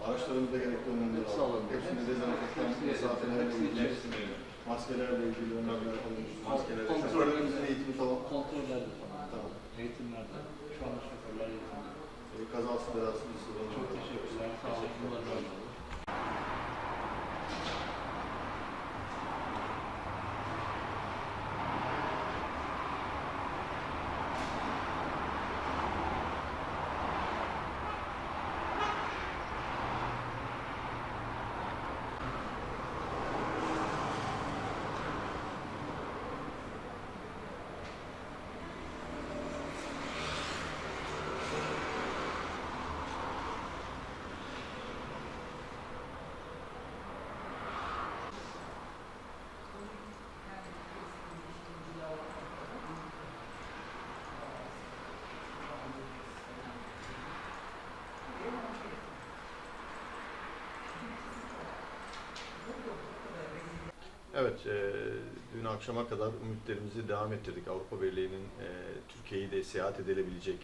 Arkadaşlarımıza gerekli önlemleri aldık. Hepsini dezenfektan, mesafelerle ilgili, maskelerle ilgili önlemler alınmış. Maskelerle, şoförlerimizin eğitimi falan. Kontrollerde falan. Tamam. Eğitimlerde. Şu anda şoförler eğitimde. Kazası belasız bir Çok teşekkürler. Sağ olun. Bunlar böyle oldu. Evet, e, dün akşama kadar ümitlerimizi devam ettirdik. Avrupa Birliği'nin e, Türkiye'yi de seyahat edilebilecek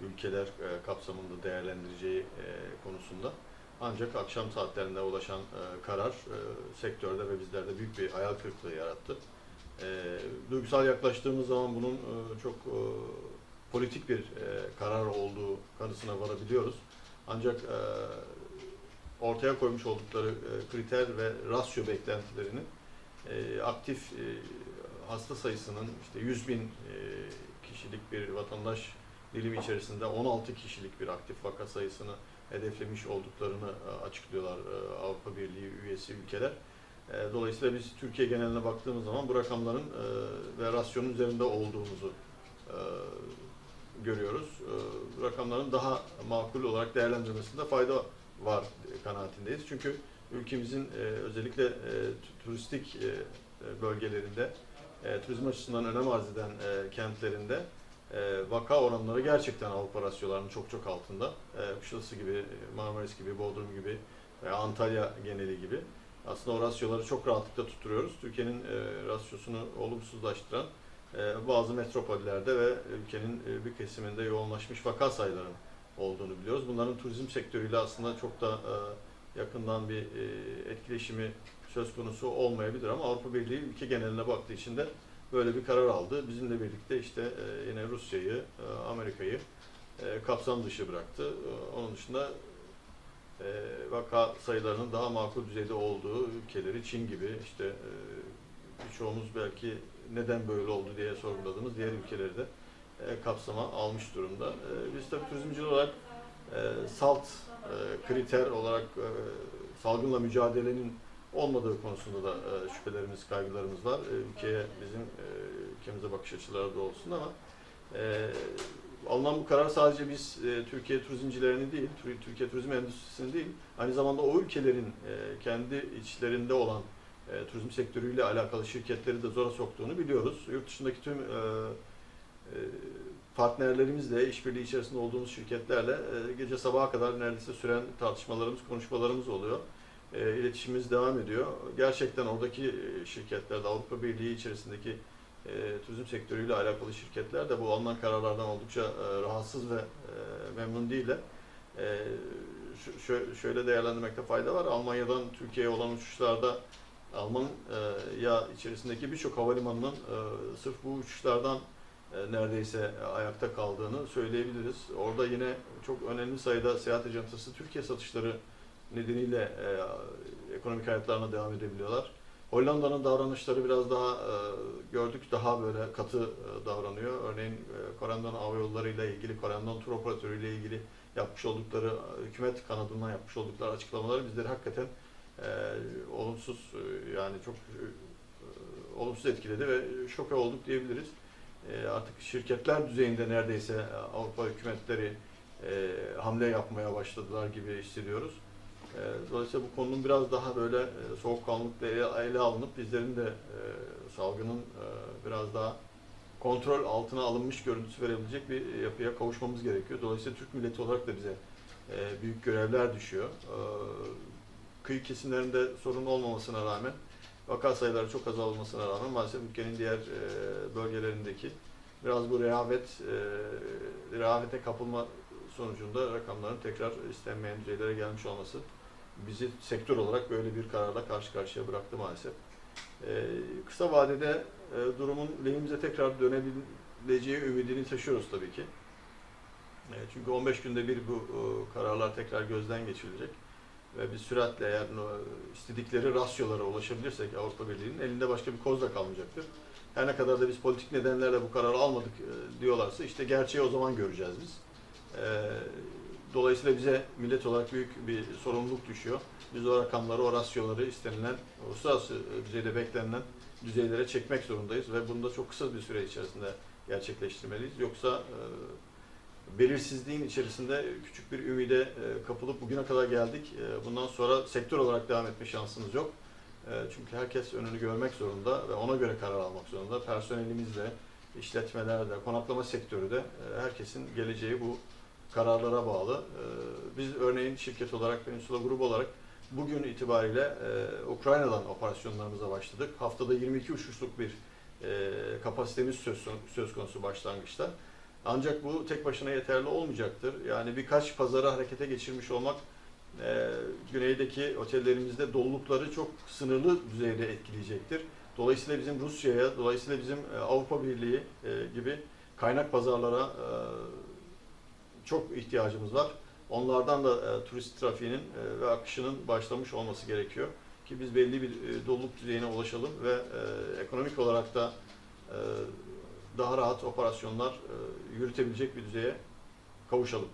ülkeler e, kapsamında değerlendireceği e, konusunda. Ancak akşam saatlerinde ulaşan e, karar e, sektörde ve bizlerde büyük bir hayal kırıklığı yarattı. E, duygusal yaklaştığımız zaman bunun e, çok e, politik bir e, karar olduğu kanısına varabiliyoruz. Ancak e, ortaya koymuş oldukları e, kriter ve rasyo beklentilerinin e, aktif e, hasta sayısının işte 100 bin e, kişilik bir vatandaş dilimi içerisinde 16 kişilik bir aktif vaka sayısını hedeflemiş olduklarını e, açıklıyorlar e, Avrupa Birliği üyesi ülkeler. E, Dolayısıyla biz Türkiye geneline baktığımız zaman bu rakamların e, ve rasyonun üzerinde olduğumuzu e, görüyoruz. E, rakamların daha makul olarak değerlendirilmesinde fayda var kanaatindeyiz. Çünkü ülkemizin e, özellikle e, tu- turistik e, e, bölgelerinde, e, turizm açısından önem arz eden e, kentlerinde e, vaka oranları gerçekten Avrupa rasyolarının çok çok altında. E, Kuşadası gibi, Marmaris gibi, Bodrum gibi, e, Antalya geneli gibi. Aslında o rasyoları çok rahatlıkla tutturuyoruz. Türkiye'nin e, rasyosunu olumsuzlaştıran e, bazı metropollerde ve ülkenin e, bir kesiminde yoğunlaşmış vaka sayılarının olduğunu biliyoruz. Bunların turizm sektörüyle aslında çok da e, yakından bir e, etkileşimi söz konusu olmayabilir ama Avrupa Birliği ülke geneline baktığı için de böyle bir karar aldı. Bizimle birlikte işte e, yine Rusya'yı, Amerika'yı kapsam dışı bıraktı. Onun dışında vaka sayılarının daha makul düzeyde olduğu ülkeleri Çin gibi işte e, birçoğumuz belki neden böyle oldu diye sorguladığımız diğer ülkeleri de e, kapsama almış durumda. E, Biz tabii turizmci olarak e, salt kriter olarak salgınla mücadelenin olmadığı konusunda da şüphelerimiz, kaygılarımız var. E, ülkeye, bizim e, ülkemize bakış açıları da olsun ama alınan bu karar sadece biz Türkiye turizmcilerini değil, Tür- Türkiye turizm endüstrisini değil, aynı zamanda o ülkelerin kendi içlerinde olan turizm sektörüyle alakalı şirketleri de zora soktuğunu biliyoruz. Yurt dışındaki tüm e, partnerlerimizle, işbirliği içerisinde olduğumuz şirketlerle e, gece sabaha kadar neredeyse süren tartışmalarımız, konuşmalarımız oluyor. E, İletişimimiz devam ediyor. Gerçekten oradaki e, şirketlerde, Avrupa Birliği içerisindeki e, turizm sektörüyle alakalı şirketler de bu alınan kararlardan oldukça rahatsız ve memnun değiller. E, şö- şöyle değerlendirmekte fayda var. Almanya'dan Türkiye'ye olan uçuşlarda Alman e, ya içerisindeki birçok havalimanının sırf bu uçuşlardan neredeyse ayakta kaldığını söyleyebiliriz. Orada yine çok önemli sayıda seyahat acentası Türkiye satışları nedeniyle e, ekonomik hayatlarına devam edebiliyorlar. Hollanda'nın davranışları biraz daha e, gördük daha böyle katı e, davranıyor. Örneğin e, Corendon Hava Yolları ile ilgili, Corendon Tur Operatörü ile ilgili yapmış oldukları, e, hükümet kanadından yapmış oldukları açıklamaları bizleri hakikaten e, olumsuz e, yani çok e, olumsuz etkiledi ve şoke olduk diyebiliriz. E, artık şirketler düzeyinde neredeyse e, Avrupa hükümetleri e, hamle yapmaya başladılar gibi hissediyoruz. Dolayısıyla bu konunun biraz daha böyle soğukkanlılıkla ele, alınıp bizlerin de salgının biraz daha kontrol altına alınmış görüntüsü verebilecek bir yapıya kavuşmamız gerekiyor. Dolayısıyla Türk milleti olarak da bize büyük görevler düşüyor. Kıyı kesimlerinde sorun olmamasına rağmen vaka sayıları çok azalmasına rağmen maalesef ülkenin diğer e, bölgelerindeki biraz bu rehavet, e, rehavete kapılma sonucunda rakamların tekrar istenmeyen düzeylere gelmiş olması bizi sektör olarak böyle bir kararla karşı karşıya bıraktı maalesef. E, kısa vadede e, durumun lehimize tekrar dönebileceği ümidini taşıyoruz tabii ki. E, çünkü 15 günde bir bu e, kararlar tekrar gözden geçirilecek ve biz süratle eğer e, istedikleri rasyolara ulaşabilirsek Avrupa Birliği'nin elinde başka bir koz da kalmayacaktır. Her ne kadar da biz politik nedenlerle bu kararı almadık e, diyorlarsa işte gerçeği o zaman göreceğiz biz. E, Dolayısıyla bize millet olarak büyük bir sorumluluk düşüyor. Biz o rakamları, o rasyoları istenilen, uluslararası düzeyde beklenilen düzeylere çekmek zorundayız ve bunu da çok kısa bir süre içerisinde gerçekleştirmeliyiz. Yoksa e, belirsizliğin içerisinde küçük bir ümide e, kapılıp bugüne kadar geldik. E, bundan sonra sektör olarak devam etme şansımız yok. E, çünkü herkes önünü görmek zorunda ve ona göre karar almak zorunda. Personelimizle, işletmelerde, konaklama sektörü de herkesin geleceği bu kararlara bağlı. Biz örneğin şirket olarak, Peninsula Grubu olarak bugün itibariyle Ukrayna'dan operasyonlarımıza başladık. Haftada 22 uçuşluk bir kapasitemiz söz konusu başlangıçta. Ancak bu tek başına yeterli olmayacaktır. Yani birkaç pazarı harekete geçirmiş olmak e, güneydeki otellerimizde dolulukları çok sınırlı düzeyde etkileyecektir. Dolayısıyla bizim Rusya'ya, dolayısıyla bizim e, Avrupa Birliği e, gibi kaynak pazarlara e, çok ihtiyacımız var. Onlardan da e, turist trafiğinin e, ve akışının başlamış olması gerekiyor ki biz belli bir e, doluluk düzeyine ulaşalım ve e, ekonomik olarak da e, daha rahat operasyonlar e, yürütebilecek bir düzeye kavuşalım.